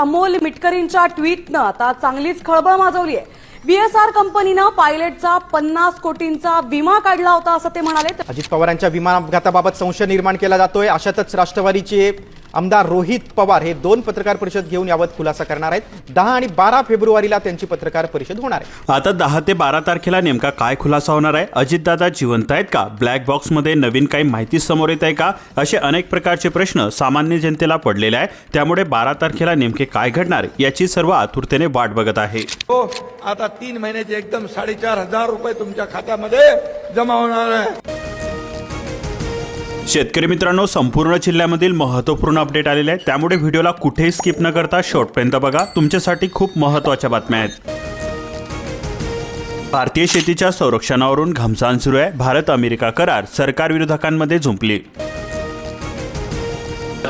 अमोल मिटकरींच्या ट्विटनं आता चांगलीच खळबळ माजवली आहे बीएसआर कंपनीनं पायलटचा पन्नास कोटींचा विमा काढला होता असं ते म्हणाले. अजित पवारांच्या विमा अपघाताबाबत संशय निर्माण केला जातोय. अशातच राष्ट्रवादीचे आमदार रोहित पवार हे दोन पत्रकार परिषद घेऊन याबाबत खुलासा करणार आहेत. दहा आणि बारा फेब्रुवारीला त्यांची पत्रकार परिषद होणार आहे. आता दहा ते बारा तारखेला नेमका काय खुलासा होणार आहे? अजितदादा जिवंत आहेत का? ब्लॅक बॉक्समध्ये नवीन काही माहिती समोर येत आहे का? असे अनेक प्रकारचे प्रश्न सामान्य जनतेला पडलेले आहे. त्यामुळे बारा तारखेला नेमके काय घडणार याची सर्व आतुरतेने वाट बघत आहे. हो आता तीन महिन्याचे एकदम साडेचार हजार रुपये तुमच्या खात्यामध्ये जमा होणार आहे. शेतकरी मित्रांनो संपूर्ण जिल्ह्यामधील महत्त्वपूर्ण अपडेट आलेले आहे त्यामुळे व्हिडिओला कुठेही स्किप न करता शेवटपर्यंत बघा. तुमच्यासाठी खूप महत्त्वाच्या बातम्या आहेत. भारतीय शेतीच्या संरक्षणावरून घमसान सुरू आहे. भारत अमेरिका करार सरकार विरोधकांमध्ये झुंपली.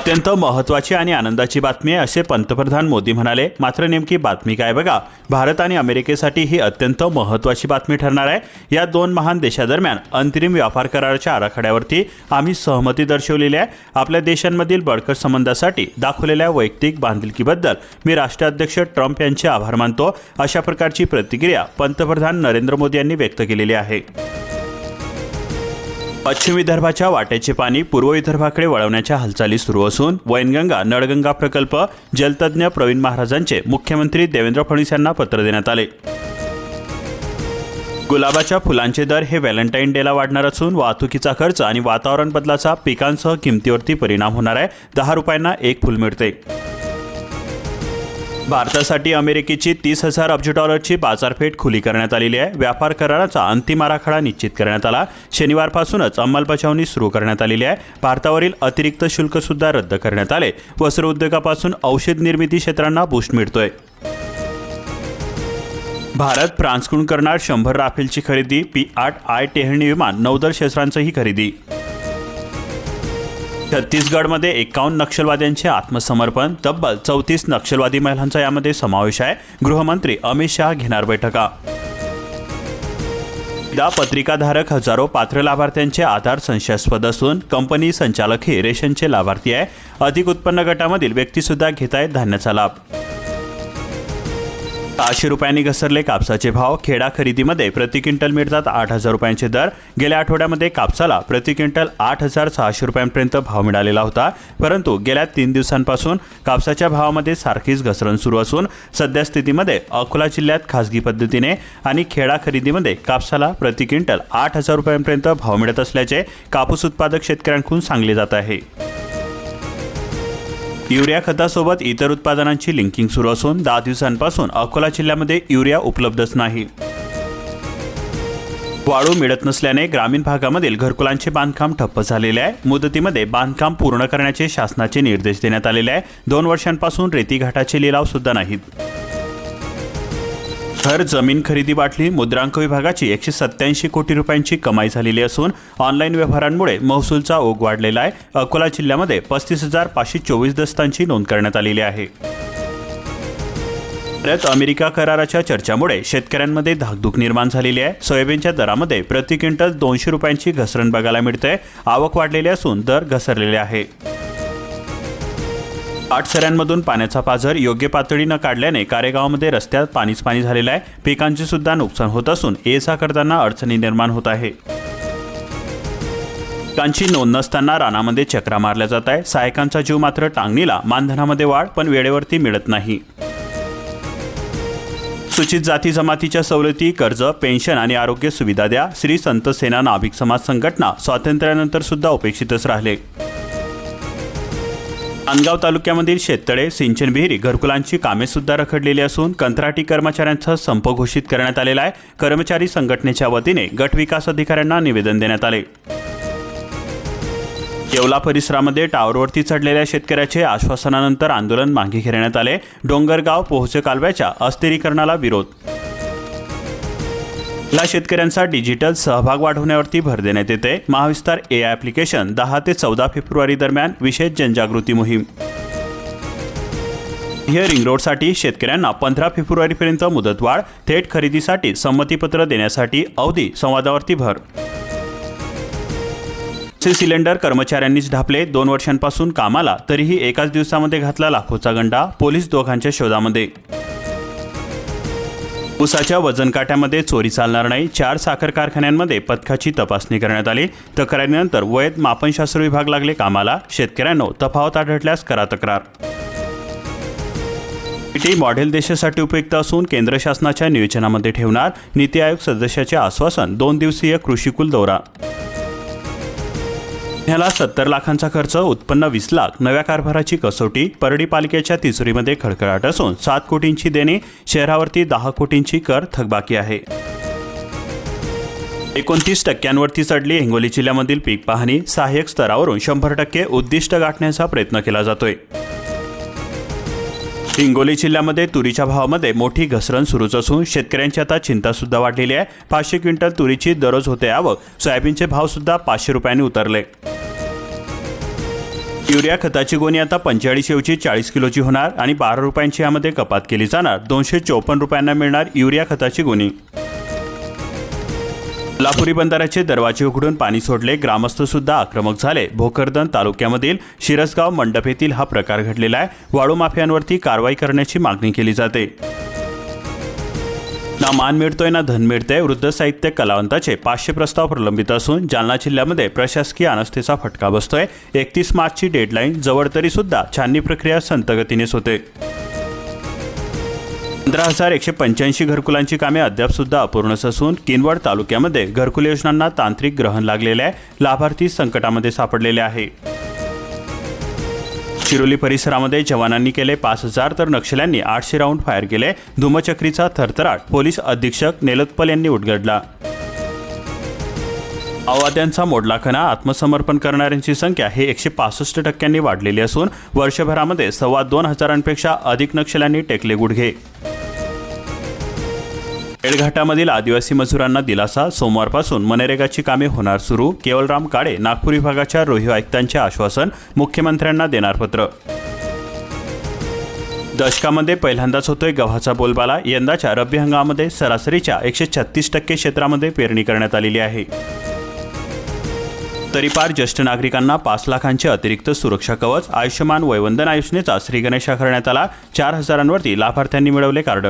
अत्यंत महत्वाची आणि आनंदाची बातमी आहे असे पंतप्रधान मोदी म्हणाले. मात्र नेमकी बातमी काय बघा. भारत आणि अमेरिकेसाठी ही अत्यंत महत्वाची बातमी ठरणार आहे. या दोन महान देशादरम्यान अंतरिम व्यापार कराराच्या आराखड्यावरती आम्ही सहमती दर्शवलेली आहे. आपल्या देशांमधील बळकट संबंधासाठी दाखवलेल्या वैयक्तिक बांधिलकीबद्दल मी राष्ट्राध्यक्ष ट्रम्प यांचे आभार मानतो. अशा प्रकारची प्रतिक्रिया पंतप्रधान नरेंद्र मोदी यांनी व्यक्त केलेली आहे. पश्चिम विदर्भाच्या वाट्याचे पाणी पूर्व विदर्भाकडे वळवण्याच्या हालचाली सुरू असून वैनगंगा नळगंगा प्रकल्प जलतज्ञ प्रवीण महाराजांचे मुख्यमंत्री देवेंद्र फडणवीस यांना पत्र देण्यात आले. गुलाबाच्या फुलांचे दर हे व्हॅलेंटाईन डेला वाढणार असून वाहतुकीचा खर्च आणि वातावरण बदलाचा पिकांसह किमतीवरती परिणाम होणार आहे. दहा रुपयांना एक फुल मिळते. भारतासाठी अमेरिकेची तीस हजार अब्ज डॉलरची बाजारपेठ खुली करण्यात आलेली आहे. व्यापार कराराचा अंतिम आराखडा निश्चित करण्यात आला. शनिवारपासूनच अंमलबजावणी सुरू करण्यात आलेली आहे. भारतावरील अतिरिक्त शुल्क सुद्धा रद्द करण्यात आले. वस्त्र उद्योगापासून औषध निर्मिती क्षेत्रांना बूस्ट मिळतोय. भारत फ्रान्सकडून करणार शंभर राफेलची खरेदी. पी आठ आय टेहणी विमान नौदल क्षेत्रांचंही खरेदी. छत्तीसगडमध्ये एकावन्न नक्षलवाद्यांचे आत्मसमर्पण तब्बल चौतीस नक्षलवादी महिलांचा यामध्ये समावेश आहे. गृहमंत्री अमित शहा घेणार बैठका. दा पत्रिकाधारक हजारो पात्र लाभार्थ्यांचे आधार संशयास्पद असून कंपनी संचालक हे रेशनचे लाभार्थी आहे. अधिक उत्पन्न गटामधील व्यक्तीसुद्धा घेत आहेत धान्याचा लाभ. सहाशे रुपयांनी घसरले कापसाचे भाव. खेडा खरेदीमध्ये प्रति क्विंटल मिळतात आठ हजार रुपयांचे दर. गेल्या आठवड्यामध्ये कापसाला प्रति क्विंटल आठ हजार सहाशे रुपयांपर्यंत भाव मिळालेला होता. परंतु गेल्या तीन दिवसांपासून कापसाच्या भावामध्ये सारखीच घसरण सुरू असून सध्या स्थितीमध्ये अकोला जिल्ह्यात खासगी पद्धतीने आणि खेडा खरेदीमध्ये कापसाला प्रति क्विंटल आठ हजार रुपयांपर्यंत भाव मिळत असल्याचे कापूस उत्पादक शेतकऱ्यांकडून सांगले जात आहे. युरिया खतासोबत इतर उत्पादनांची लिंकिंग सुरू असून दहा दिवसांपासून अकोला जिल्ह्यामध्ये युरिया उपलब्धच नाही. वाळू मिळत नसल्याने ग्रामीण भागामधील घरकुलांचे बांधकाम ठप्प झालेले आहे. मुदतीमध्ये बांधकाम पूर्ण करण्याचे शासनाचे निर्देश देण्यात आलेले आहे. दोन वर्षांपासून रेती घाटाचे लिलाव सुद्धा नाहीत. घर जमीन खरेदी बाटली मुद्रांक विभागाची एकशे सत्याऐंशी कोटी रुपयांची कमाई झालेली असून ऑनलाईन व्यवहारांमुळे महसूलचा ओघ वाढलेला आहे. अकोला जिल्ह्यामध्ये पस्तीस हजार पाचशे चोवीस दस्तांची नोंद करण्यात आलेली आहे. भारत अमेरिका कराराच्या चर्चामुळे शेतकऱ्यांमध्ये धाकधूक निर्माण झालेली आहे. सोयाबीनच्या दरामध्ये प्रति क्विंटल दोनशे रुपयांची घसरण बघायला मिळते. आवक वाढलेली असून दर घसरलेले आहे. आठसऱ्यांमधून पाण्याचा पाझर योग्य पातळी न काढल्याने कारेगावमध्ये रस्त्यात पाणीच पाणी झालेलं आहे. पिकांचे सुद्धा नुकसान होत असून ये सा करताना अडचणी निर्माण होत आहे. पिकांची नोंद नसताना रानामध्ये चक्रा मारल्या जात आहे सहायकांचा जीव मात्र टांगणीला मानधनामध्ये वाढ पण वेळेवरती मिळत नाही. सूचित जाती जमातीच्या सवलती कर्ज पेन्शन आणि आरोग्य सुविधा द्या. श्री संत सेना नाभिक समाज संघटना स्वातंत्र्यानंतर सुद्धा उपेक्षितच राहिले. नांदगाव तालुक्यामधील शेततळे सिंचन विहिरी घरकुलांची कामे सुद्धा रखडलेली असून कंत्राटी कर्मचाऱ्यांचा संप घोषित करण्यात आलेला आहे. कर्मचारी संघटनेच्या वतीने गट विकास अधिकाऱ्यांना निवेदन देण्यात आले. येवला परिसरामध्ये टावरवरती चढलेल्या शेतकऱ्याचे आश्वासनानंतर आंदोलन मागे घेण्यात आले. डोंगरगाव पोहोचे कालव्याच्या अस्थिरीकरणाला विरोध ला शेतकऱ्यांचा डिजिटल सहभाग वाढवण्यावरती भर देण्यात येते. महाविस्तार ए आय ॲप्लिकेशन दहा ते चौदा फेब्रुवारी दरम्यान विशेष जनजागृती मोहीम. हे रिंग रोडसाठी शेतकऱ्यांना पंधरा फेब्रुवारीपर्यंत मुदतवाढ थेट खरेदीसाठी संमतीपत्र देण्यासाठी अवधी संवादावरती भर. चे सिलेंडर कर्मचाऱ्यांनीच ढापले. दोन वर्षांपासून कामाला तरीही एकाच दिवसामध्ये घातला लाखोचा गंडा पोलीस दोघांच्या शोधामध्ये. ऊसाच्या वजन काट्यामध्ये चोरी चालणार नाही. चार साखर कारखान्यांमध्ये पथकाची तपासणी करण्यात आली. तक्रारीनंतर वयत मापनशास्त्र विभाग लागले कामाला. शेतकऱ्यांनो तफावत आढळल्यास करा तक्रार. टी मॉडेल देशासाठी उपयुक्त असून केंद्र शासनाच्या नियोजनामध्ये ठेवणार. नीती आयोग सदस्याचे आश्वासन. दोन दिवसीय कृषीकुल दौरा ह्याला सत्तर लाखांचा खर्च उत्पन्न वीस लाख नव्या कारभाराची कसोटी परडी पालिकेच्या तिसरीमध्ये खडखडाट असून सात कोटींची देणे शहरावरती दहा कोटींची कर थकबाकी आहे. एकोणतीस टक्क्यांवरती चढली हिंगोली जिल्ह्यामधील पीक पाहणी सहाय्यक स्तरावरून शंभर टक्के उद्दिष्ट गाठण्याचा प्रयत्न केला जातोय. हिंगोली जिल्ह्यामध्ये तुरीच्या भावामध्ये मोठी घसरण सुरूच असून शेतकऱ्यांची आता चिंता सुद्धा वाढलेली आहे. पाचशे क्विंटल तुरीची दररोज होते आवक. सोयाबीनचे भाव सुद्धा पाचशे रुपयांनी उतरले. युरिया खताची गोणी आता पंचेचाळीस ऐवजी चाळीस किलोची होणार आणि बारा रुपयांची यामध्ये कपात केली जाणार. दोनशे चौपन्न रुपयांना मिळणार युरिया खताची गोणी. लापुरी बंधाऱ्याचे दरवाजे उघडून पाणी सोडले. ग्रामस्थ सुद्धा आक्रमक झाले. भोकरदन तालुक्यामधील शिरसगाव मंडप येथील हा प्रकार घडलेला आहे. वाळू माफियांवरती कारवाई करण्याची मागणी केली जाते. ना मान मिळतोय ना धन मिळतंय वृद्ध साहित्य कलावंताचे पाचशे प्रस्ताव प्रलंबित असून जालना जिल्ह्यामध्ये प्रशासकीय अनास्थेचा फटका बसतोय. एकतीस मार्चची डेडलाईन जवळ तरी सुद्धा छाननी प्रक्रिया संतगतीनेच होते. पंधरा हजार एकशे पंच्याऐंशी घरकुलांची कामे अद्यापसुद्धा अपूर्णच असून किनवड तालुक्यामध्ये घरकुल योजनांना तांत्रिक ग्रहण लागलेले आहे लाभार्थी संकटामध्ये सापडलेले आहे. शिरोली परिसरामध्ये जवानांनी केले पाच हजार तर नक्षल्यांनी आठशे राऊंड फायर केले. धुमचक्रीचा थरथराट पोलीस अधीक्षक नेलोत्पल यांनी उद्घडला अवाद्यांचा मोडला खणा आत्मसमर्पण करणाऱ्यांची संख्या ही एकशे पासष्ट टक्क्यांनी वाढलेली असून वर्षभरामध्ये सव्वा दोन हजारांपेक्षा अधिक नक्षल्यांनी टेकले गुडघे. मेळघाटामधील आदिवासी मजुरांना दिलासा. सोमवारपासून मनरेगाची कामे होणार सुरू. केवलराम काळे नागपूर विभागाच्या रोही आयुक्तांचे आश्वासन मुख्यमंत्र्यांना देणार पत्र. दशकामध्ये पहिल्यांदाच होतोय गव्हाचा बोलबाला. यंदाच्या रब्बी हंगामामध्ये सरासरीच्या एकशे छत्तीस टक्के क्षेत्रामध्ये पेरणी करण्यात आलेली आहे. तरीपार ज्येष्ठ नागरिकांना पाच लाखांचे अतिरिक्त सुरक्षा कवच आयुष्यमान वयवंदना योजनेचा श्रीगणेशा करण्यात आला. चार हजारांवरती लाभार्थ्यांनी मिळवले कार्ड.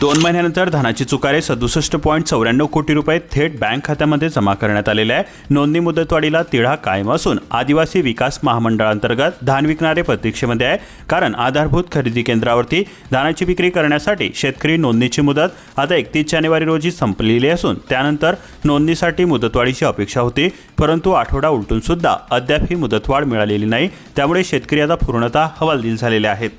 दोन महिन्यानंतर धनाची चुकारे सदुसष्ट पॉईंट चौऱ्याण्णव कोटी रुपये थेट बँक खात्यामध्ये जमा करण्यात आलेले आहे. नोंदणी मुदतवाढीला तिढा कायम असून आदिवासी विकास महामंडळांतर्गत धान विकणारे प्रतीक्षेमध्ये आहे. कारण आधारभूत खरेदी केंद्रावरती धानाची विक्री करण्यासाठी शेतकरी नोंदणीची मुदत आता एकतीस जानेवारी रोजी संपलेली असून त्यानंतर नोंदणीसाठी मुदतवाढीची अपेक्षा होती. परंतु आठवडा उलटून सुद्धा अद्याप ही मुदतवाढ मिळालेली नाही. त्यामुळे शेतकरी आता पूर्णतः हवालदिल झालेले आहेत.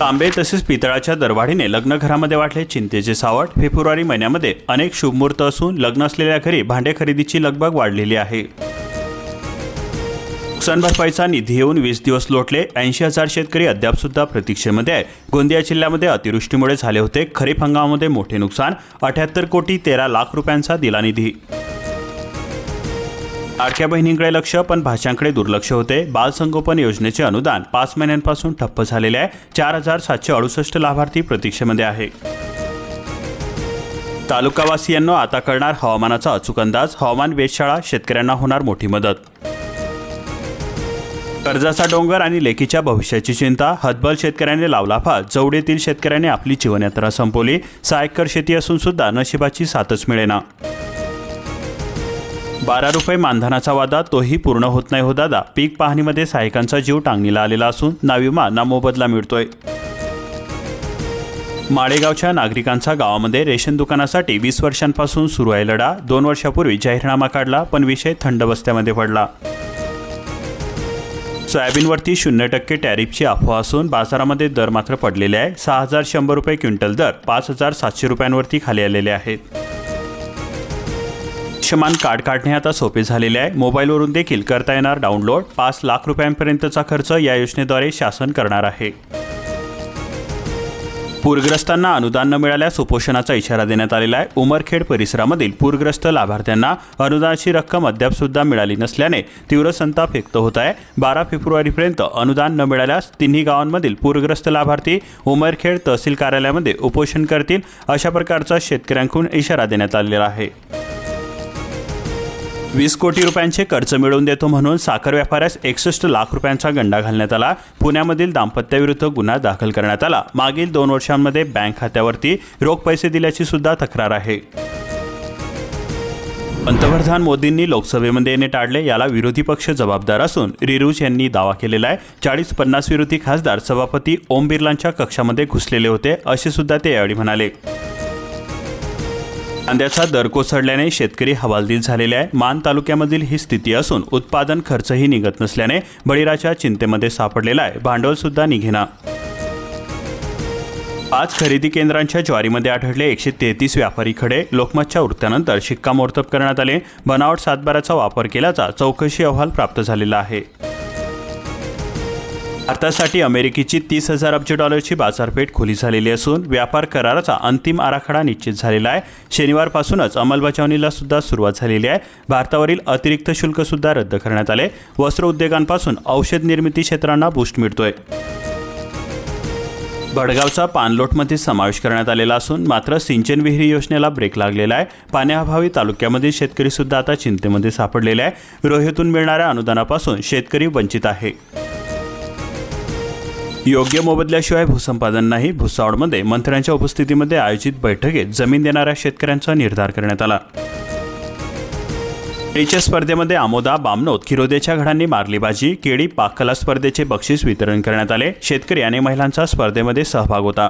तांबे तसेच पितळाच्या दरवाढीने लग्न घरामध्ये वाटले. चिंतेचे सावट फेब्रुवारी महिन्यामध्ये अनेक शुभमुहूर्त असून लग्न असलेल्या घरी भांडे खरेदीची लगबग वाढलेली आहे. नुकसान भरपाईचा निधी येऊन वीस दिवस लोटले. ऐंशी हजार शेतकरी अद्याप सुद्धा प्रतीक्षेमध्ये आहे. गोंदिया जिल्ह्यामध्ये अतिवृष्टीमुळे झाले होते. खरीप हंगामामध्ये मोठे नुकसान. अठ्याहत्तर कोटी तेरा लाख रुपयांचा दिला निधी. लाडक्या बहिणींकडे लक्ष पण भाषांकडे दुर्लक्ष होते. बालसंगोपन योजनेचे अनुदान पाच महिन्यांपासून ठप्प झालेले आहे. चार हजार सातशे अडुसष्ट लाभार्थी प्रतीक्षेमध्ये आहे. तालुकावासियांना आता कळणार हवामानाचा अचूक अंदाज. हवामान वेधशाळा शेतकऱ्यांना होणार मोठी मदत. कर्जाचा डोंगर आणि लेकीच्या भविष्याची चिंता. हतबल शेतकऱ्याने लावला फास जवळीतील शेतकऱ्याने आपली जीवनयात्रा संपवली. सायकर शेती असून सुद्धा नशिबाची साथच मिळेना. बारा रुपये मानधनाचा वादा तोही पूर्ण होत नाही हो दादा. पीक पाहणीमध्ये सहायकांचा जीव टांगणीला आलेला असून ना विमा ना मोबदला मिळतोय. माळेगावच्या नागरिकांचा गावामध्ये रेशन दुकानासाठी वीस वर्षांपासून सुरू आहे लढा. दोन वर्षापूर्वी जाहीरनामा काढला पण विषय थंड बस्त्यामध्ये पडला. सोयाबीनवरती शून्य टक्के टॅरिफची अफवा असून बाजारामध्ये दर मात्र पडलेले आहे. सहा हजार शंभर रुपये क्विंटल दर पाच हजार सातशे रुपयांवरती खाली आलेले आहेत. आयुष्यमान कार्ड काढणे आता सोपे झालेले आहे. मोबाईलवरून देखील करता येणार डाउनलोड. पाच लाख रुपयांपर्यंतचा खर्च या योजनेद्वारे शासन करणार आहे. पूरग्रस्तांना अनुदान न मिळाल्यास उपोषणाचा इशारा देण्यात आलेला आहे. उमरखेड परिसरामधील पूरग्रस्त लाभार्थ्यांना अनुदानाची रक्कम अद्यापसुद्धा मिळाली नसल्याने तीव्र संताप व्यक्त होत आहे. बारा फेब्रुवारीपर्यंत अनुदान न मिळाल्यास तिन्ही गावांमधील पूरग्रस्त लाभार्थी उमरखेड तहसील कार्यालयामध्ये उपोषण करतील अशा प्रकारचा शेतकऱ्यांकडून इशारा देण्यात आलेला आहे. वीस कोटी रुपयांचे कर्ज मिळवून देतो म्हणून साखर व्यापाऱ्यास एकसष्ट लाख रुपयांचा गंडा घालण्यात आला. पुण्यामधील दाम्पत्याविरुद्ध गुन्हा दाखल करण्यात आला. मागील दोन वर्षांमध्ये बँक खात्यावरती रोख पैसे दिल्याची सुद्धा तक्रार आहे. पंतप्रधान मोदींनी लोकसभेमध्ये येणे टाळले याला विरोधी पक्ष जबाबदार असून रिरुज यांनी दावा केलेला आहे. चाळीस पन्नास विरोधी खासदार सभापती ओम बिर्लांच्या कक्षामध्ये घुसलेले होते असे सुद्धा ते यावेळी म्हणाले. कांद्याचा दर कोसळल्याने शेतकरी हवालदिल झालेले आहे. मान तालुक्यामधील ही स्थिती असून उत्पादन खर्चही निघत नसल्याने बळीराच्या चिंतेमध्ये सापडलेला आहे. भांडवल सुद्धा निघेना. आज खरेदी केंद्रांच्या ज्वारीमध्ये आढळले एकशे तेहतीस व्यापारी खडे. लोकमतच्या वृत्तानंतर शिक्कामोर्तब करण्यात आले. बनावट सातबाराचा वापर केल्याचा चौकशी अहवाल प्राप्त झालेला आहे. भारतासाठी अमेरिकेची तीस हजार अब्ज डॉलरची बाजारपेठ खुली झालेली असून व्यापार कराराचा अंतिम आराखडा निश्चित झालेला आहे. शनिवारपासूनच अंमलबजावणीला सुद्धा सुरुवात झालेली आहे. भारतावरील अतिरिक्त शुल्क सुद्धा रद्द करण्यात आले. वस्त्र उद्योगांपासून औषध निर्मिती क्षेत्रांना बूस्ट मिळतोय. भडगावचा पाणलोटमध्ये समावेश करण्यात आलेला असून मात्र सिंचन विहिरी योजनेला ब्रेक लागलेला आहे. पाण्याअभावी तालुक्यामधील शेतकरी सुद्धा आता चिंतेमध्ये सापडलेले आहे. रोहेतून मिळणाऱ्या अनुदानापासून शेतकरी वंचित आहे. योग्य मोबदल्याशिवाय भूसंपादन नाही. भुसावळमध्ये मंत्र्यांच्या उपस्थितीमध्ये आयोजित बैठकीत जमीन देणाऱ्या शेतकऱ्यांचा निर्धार करण्यात आला. केळीच्या स्पर्धेमध्ये आमोदा बामनोद खिरोदेच्या घडांनी मारली बाजी केळी पाककला स्पर्धेचे बक्षीस वितरण करण्यात आले. शेतकरी आणि महिलांचा स्पर्धेमध्ये सहभाग होता.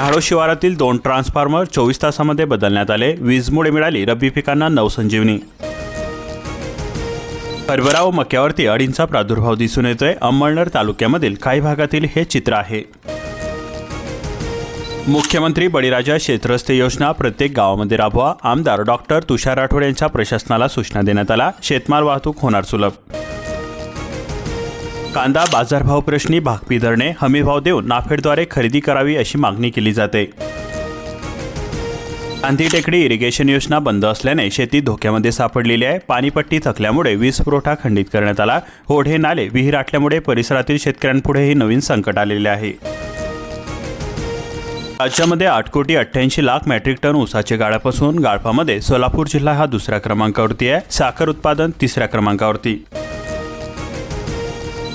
हाडो शिवारातील दोन ट्रान्सफॉर्मर चोवीस तासामध्ये बदलण्यात आले. वीजमुळे मिळाली रब्बी पिकांना नवसंजीवनी हरभरा व मक्यावरती अळींचा प्रादुर्भाव दिसून येतोय. अंमळनेर तालुक्यामधील काही भागातील हे चित्र आहे. मुख्यमंत्री बळीराजा शेतरस्ते योजना प्रत्येक गावामध्ये राबवा. आमदार डॉक्टर तुषार राठोड यांच्या प्रशासनाला सूचना देण्यात आला. शेतमाल वाहतूक होणार सुलभ. कांदा बाजारभाव प्रश्नी भाकपी धरणे. हमीभाव देऊन नाफेडद्वारे खरेदी करावी अशी मागणी केली जाते. गांधी टेकडी इरिगेशन योजना बंद असल्याने शेती धोक्यामध्ये सापडलेली आहे. पाणीपट्टी थकल्यामुळे वीज पुरवठा खंडित करण्यात आला. ओढे नाले विहीर आटल्यामुळे परिसरातील शेतकऱ्यांपुढेही नवीन संकट आलेले आहे. राज्यामध्ये आठ कोटी अठ्ठ्याऐंशी लाख मेट्रिक टन ऊसाचे गाळापासून गाळपामध्ये सोलापूर जिल्हा हा दुसऱ्या क्रमांकावरती आहे. साखर उत्पादन तिसऱ्या क्रमांकावरती.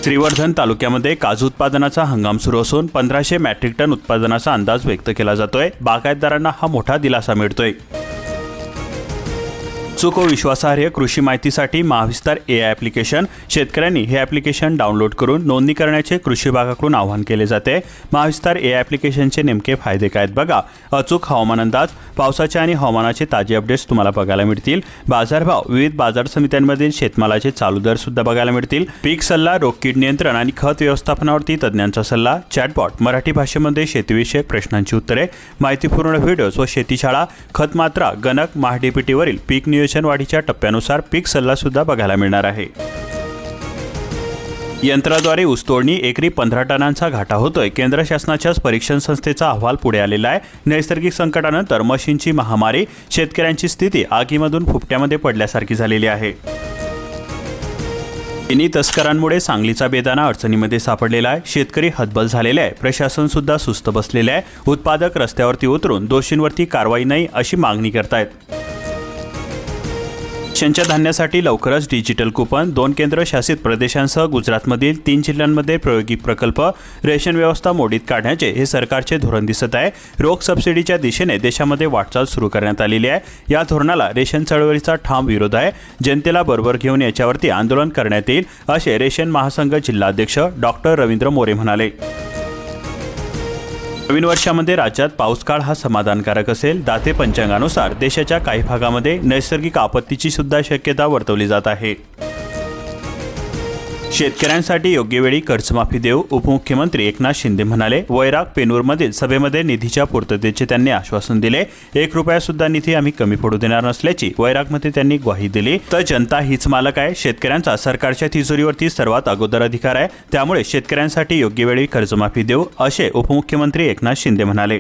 श्रीवर्धन तालुक्यामध्ये काजू उत्पादनाचा हंगाम सुरू असून पंधराशे मॅट्रिक टन उत्पादनाचा अंदाज व्यक्त केला जातोय. बागायतदारांना हा मोठा दिलासा मिळतोय. अचूक व विश्वासार्ह कृषी माहितीसाठी महाविस्तार ए आय ॲप्लिकेशन. शेतकऱ्यांनी हे ॲप्लिकेशन डाउनलोड करून नोंदणी करण्याचे कृषी विभागाकडून आवाहन केले जाते. महाविस्तार ए आय ॲप्लिकेशनचे नेमके फायदे काय आहेत बघा. अचूक हवामान अंदाज पावसाचे आणि हवामानाचे ताजे अपडेट्स तुम्हाला बघायला मिळतील. बाजारभाव विविध बाजार समित्यांमधील शेतमालाचे चालू दर सुद्धा बघायला मिळतील. पीक सल्ला रोग कीड नियंत्रण आणि खत व्यवस्थापनावरती तज्ज्ञांचा सल्ला चॅटबॉट मराठी भाषेमध्ये शेतीविषयक प्रश्नांची उत्तरे माहितीपूर्ण व्हिडिओज व शेतीशाळा खत मात्रा गणक महाडीपीटीवरील पीक नियोजन वाढीच्या टप्प्यानुसार पीक सल्लासुद्धा बघायला मिळणार आहे. यंत्राद्वारे ऊसतोडणी एकरी पंधरा टनांचा घाटा होतोय केंद्र शासनाच्याच परीक्षण संस्थेचा अहवाल पुढे आलेला आहे. नैसर्गिक संकटानंतर मशीनची महामारी शेतकऱ्यांची स्थिती आगीमधून फुपट्यामध्ये पडल्यासारखी झालेली आहे. चिनी तस्करांमुळे सांगलीचा बेदाना अडचणीमध्ये सापडलेला आहे. शेतकरी हतबल झालेले आहे. प्रशासन सुद्धा सुस्त बसलेले आहे. उत्पादक रस्त्यावरती उतरून दोषींवरती कारवाई नाही अशी मागणी करतायत. रेशनच्या धान्यासाठी लवकरच डिजिटल कुपन दोन केंद्रशासित प्रदेशांसह गुजरातमधील तीन जिल्ह्यांमध्ये प्रायोगिक प्रकल्प रेशन व्यवस्था मोडीत काढण्याचे हे सरकारचे धोरण दिसत आहे. रोख सबसिडीच्या दिशेने देशामध्ये वाटचाल सुरू करण्यात आलेली आहे. या धोरणाला रेशन चळवळीचा ठाम विरोध आहे. जनतेला बरोबर घेऊन याच्यावरती आंदोलन करण्यात येईल असे रेशन महासंघ जिल्हाध्यक्ष डॉक्टर रवींद्र मोरे म्हणाले. नवीन वर्षामध्ये राज्यात पाऊस काळ हा समाधानकारक असेल. दाते पंचांगानुसार देशाच्या काही भागामध्ये नैसर्गिक आपत्तीची सुद्धा शक्यता वर्तवली जात आहे. शेतकऱ्यांसाठी योग्य वेळी कर्जमाफी देऊ उपमुख्यमंत्री एकनाथ शिंदे म्हणाले वैराग पेनूरमधील सभेमध्ये निधीच्या पूर्ततेचे त्यांनी आश्वासन दिले. एक रुपया सुद्धा निधी आम्ही कमी पडू देणार नसल्याची वैरागमध्ये त्यांनी ग्वाही दिली. तर जनता हीच मालक आहे. शेतकऱ्यांचा सरकारच्या तिजोरीवरती सर्वात अगोदर अधिकार आहे. त्यामुळे शेतकऱ्यांसाठी योग्य वेळी कर्जमाफी देऊ असे उपमुख्यमंत्री एकनाथ शिंदे म्हणाले.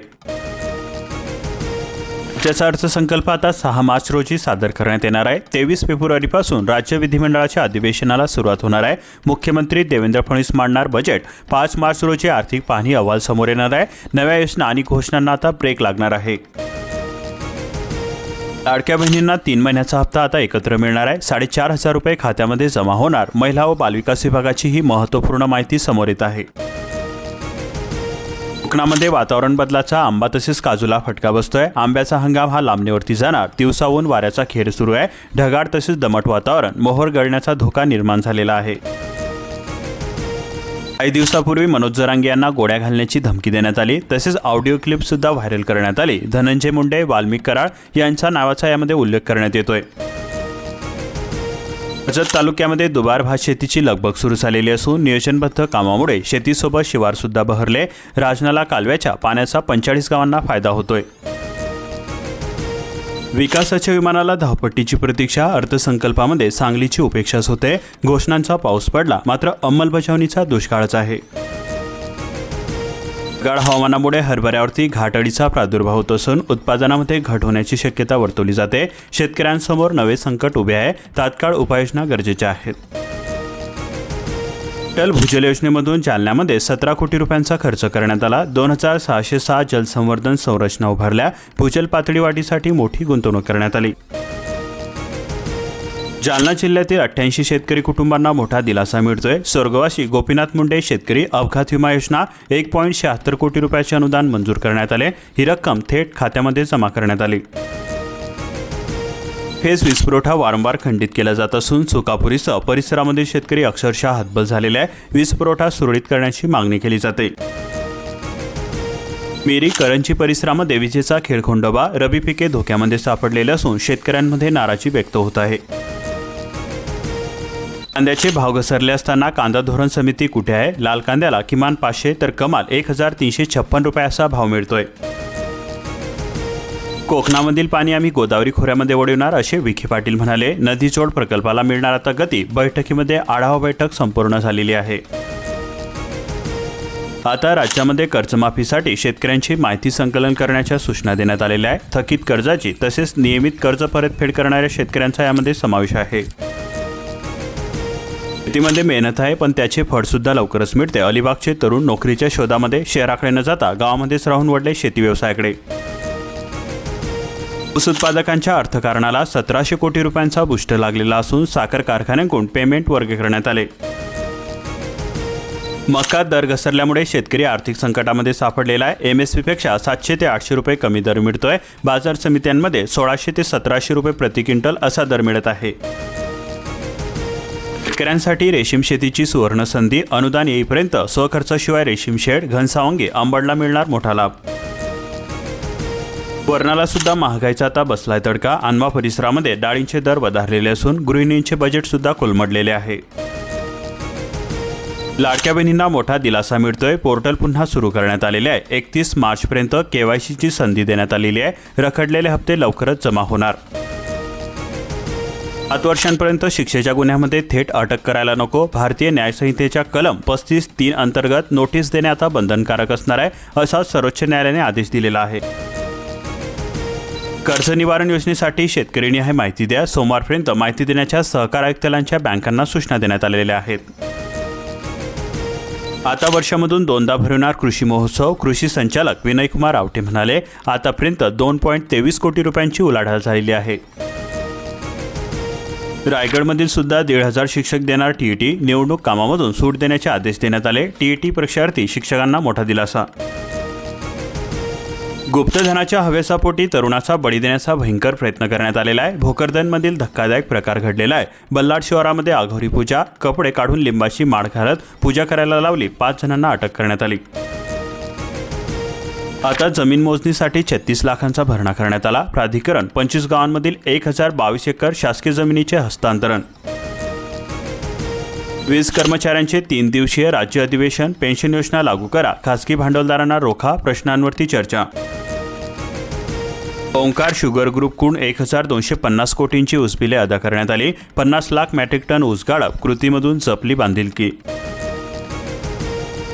राज्याचा अर्थसंकल्प आता सहा मार्च रोजी सादर करण्यात येणार आहे. तेवीस फेब्रुवारीपासून राज्य विधिमंडळाच्या अधिवेशनाला सुरुवात होणार आहे. मुख्यमंत्री देवेंद्र फडणवीस मांडणार बजेट पाच मार्च रोजी आर्थिक पाहणी अहवाल समोर येणार आहे. नव्या योजना आणि घोषणांना आता ब्रेक लागणार आहे. लाडक्या बहिणींना तीन महिन्याचा हप्ता आता एकत्र मिळणार आहे. साडेचार हजार रुपये खात्यामध्ये जमा होणार. महिला व बालविकास विभागाची ही महत्त्वपूर्ण माहिती समोर येत आहे. कोकणामध्ये वातावरण बदलाचा आंबा तसेच काजूला फटका बसतोय. आंब्याचा हंगाम हा लांबणीवरती जाणार. दिवसाहून वाऱ्याचा खेळ सुरू आहे. ढगाळ तसेच दमट वातावरण. मोहोर गळण्याचा धोका निर्माण झालेला आहे. काही दिवसापूर्वी मनोज जरांगे यांना गोड्या घालण्याची धमकी देण्यात आली. तसेच ऑडिओ क्लिप सुद्धा व्हायरल करण्यात आली. धनंजय मुंडे वाल्मिक कराळ यांच्या नावाचा यामध्ये उल्लेख करण्यात येतोय. कर्जत तालुक्यामध्ये दुबार भात शेतीची लगबग सुरू झालेली असून नियोजनबद्ध कामामुळे शेतीसोबत शिवारसुद्धा बहरले. राजनाला कालव्याच्या पाण्याचा पंचाळीस गावांना फायदा होतोय. विकासाच्या विमानाला धावपट्टीची प्रतीक्षा अर्थसंकल्पामध्ये सांगलीची उपेक्षाच होते. घोषणांचा पाऊस पडला मात्र अंमलबजावणीचा दुष्काळच आहे. गाळ हवामानामुळे हरभऱ्यावरती घाटअळीचा प्रादुर्भाव होत असून उत्पादनामध्ये घट होण्याची शक्यता वर्तवली जाते. शेतकऱ्यांसमोर नवे संकट उभे आहे. तात्काळ उपाययोजना गरजेच्या आहेत. अटल भूजल योजनेमधून जालन्यामध्ये सतरा कोटी रुपयांचा खर्च करण्यात आला. दोन हजार सहाशे सहा जलसंवर्धन संरचना उभारल्या. भूजल पातळी वाढीसाठी मोठी गुंतवणूक करण्यात आली. जालना जिल्ह्यातील अठ्ठ्याऐंशी शेतकरी कुटुंबांना मोठा दिलासा मिळतोय. स्वर्गवासी गोपीनाथ मुंडे शेतकरी अपघात विमा योजना एक पॉईंट शहात्तर कोटी रुपयाचे अनुदान मंजूर करण्यात आले. ही रक्कम थेट खात्यामध्ये जमा करण्यात आली. फेस वीजपुरवठा वारंवार खंडित केला जात असून चुकापुरीसह परिसरामध्ये शेतकरी अक्षरशः हतबल झालेला आहे. वीज पुरवठा सुरळीत करण्याची मागणी केली जाते. मेरी करंजी परिसरामध्ये विजेचा खेळखोंडोबा रबी पिके धोक्यामध्ये सापडलेले असून शेतकऱ्यांमध्ये नाराजी व्यक्त होत आहे. कांद्याचे भाव घसरले असताना कांदा धोरण समिती कुठे आहे? लाल कांद्याला किमान पाचशे तर कमाल एक हजार तीनशे छप्पन रुपये असा भाव मिळतोय. कोकणामधील पाणी आम्ही गोदावरी खोऱ्यामध्ये वळवणार असे विखे पाटील म्हणाले. नदीजोड प्रकल्पाला मिळणार आता गती बैठकीमध्ये आढावा बैठक संपूर्ण झालेली आहे. आता राज्यामध्ये कर्जमाफीसाठी शेतकऱ्यांची माहिती संकलन करण्याच्या सूचना देण्यात आलेल्या आहे थकीत कर्जाची तसेच नियमित कर्ज परतफेड करणाऱ्या शेतकऱ्यांचा यामध्ये समावेश आहे. शेतीमध्ये मेहनत आहे पण त्याचे फळसुद्धा लवकरच मिळते. अलिबागचे तरुण नोकरीच्या शोधामध्ये शहराकडे न जाता गावामध्येच राहून वडले शेती व्यवसायाकडे. ऊस उत्पादकांच्या अर्थकारणाला सतराशे कोटी रुपयांचा बुष्ट लागलेला असून साखर कारखान्यांकडून पेमेंट वर्ग करण्यात आले. मका दर घसरल्यामुळे शेतकरी आर्थिक संकटामध्ये सापडलेला आहे. एम एस पीपेक्षा सातशे ते आठशे रुपये कमी दर मिळतोय. बाजार समित्यांमध्ये सोळाशे ते सतराशे रुपये प्रति क्विंटल असा दर मिळत आहे. शेतकऱ्यांसाठी रेशीम शेतीची सुवर्ण संधी अनुदान येईपर्यंत स्वखर्चाशिवाय रेशीम शेड घनसावंगे आंबडला मिळणार मोठा लाभ. वर्णाला सुद्धा महागाईचा आता बसलाय तडका. अनवा परिसरामध्ये डाळींचे दर वधारलेले असून गृहिणींचे बजेट सुद्धा कोलमडलेले आहे. लाडक्या बहिणींना मोठा दिलासा मिळतोय. पोर्टल पुन्हा सुरू करण्यात आलेले आहे. एकतीस मार्चपर्यंत केवायसीची संधी देण्यात आलेली आहे. रखडलेले हप्ते लवकरच जमा होणार. सात वर्षांपर्यंत शिक्षेच्या गुन्ह्यामध्ये थेट अटक करायला नको. भारतीय न्यायसंहितेच्या कलम पस्तीस तीन अंतर्गत नोटीस देणे आता बंधनकारक असणार आहे असा सर्वोच्च न्यायालयाने आदेश दिलेला आहे. कर्ज निवारण योजनेसाठी शेतकऱ्यांनी हे माहिती द्या. सोमवारपर्यंत माहिती देण्याच्या सहकार आयुक्तालयांच्या बँकांना सूचना देण्यात आलेल्या आहेत. आता वर्षामधून दोनदा भरवणार कृषी महोत्सव कृषी संचालक विनयकुमार आवटे म्हणाले आतापर्यंत दोन पॉईंट तेवीस कोटी रुपयांची उलाढाल झालेली आहे. रायगडमधील सुद्धा दीड हजार शिक्षक देणार टीईटी निवडणूक कामामधून सूट देण्याचे आदेश देण्यात आले. टीईटी परीक्षार्थी शिक्षकांना मोठा दिलासा. गुप्तधनाच्या हवेसापोटी तरुणाचा बळी देण्याचा भयंकर प्रयत्न करण्यात आलेला आहे. भोकरदनमधील धक्कादायक प्रकार घडलेला आहे. बल्लाड शिवारामध्ये आघोरी पूजा कपडे काढून लिंबाची माळ घालत पूजा करायला लावली. पाच जणांना अटक करण्यात आली. आता जमीन मोजणीसाठी छत्तीस लाखांचा भरणा करण्यात आला. प्राधिकरण पंचवीस गावांमधील एक हजार बावीस एकर शासकीय जमिनीचे हस्तांतरण. वीज कर्मचाऱ्यांचे तीन दिवसीय राज्य अधिवेशन पेन्शन योजना लागू करा. खासगी भांडवलदारांना रोखा प्रश्नांवरती चर्चा. ओंकार शुगर ग्रुपकडून एक हजार दोनशे पन्नास कोटींची उसबिले अदा करण्यात आली. पन्नास लाख मॅट्रिक टन ऊस गाळप कृतीमधून जपली बांधिलकी.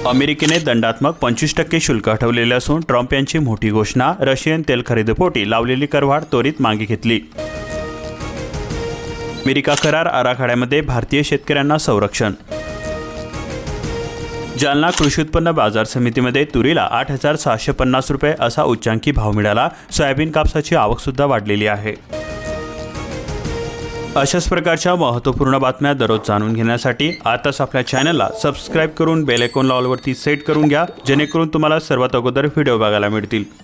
अमेरिकेने दंडात्मक पंचवीस टक्के शुल्क हटवलेले असून ट्रम्प यांची मोठी घोषणा रशियन तेल खरेदीपोटी लावलेली करवाढ त्वरित मागे घेतली. अमेरिका करार आराखड्यामध्ये भारतीय शेतकऱ्यांना संरक्षण. जालना कृषी उत्पन्न बाजार समितीमध्ये तुरीला आठ हजार सहाशे पन्नास रुपये असा उच्चांकी भाव मिळाला. सोयाबीन कापसाची आवकसुद्धा वाढलेली आहे. अशाच प्रकारच्या महत्त्वपूर्ण बातम्या दररोज जाणून घेण्यासाठी आताच आपल्या चॅनलला सबस्क्राईब करून बेल लॉलवरती ऑलवरती सेट करून घ्या जेणेकरून तुम्हाला सर्वात अगोदर व्हिडिओ बघायला मिळतील.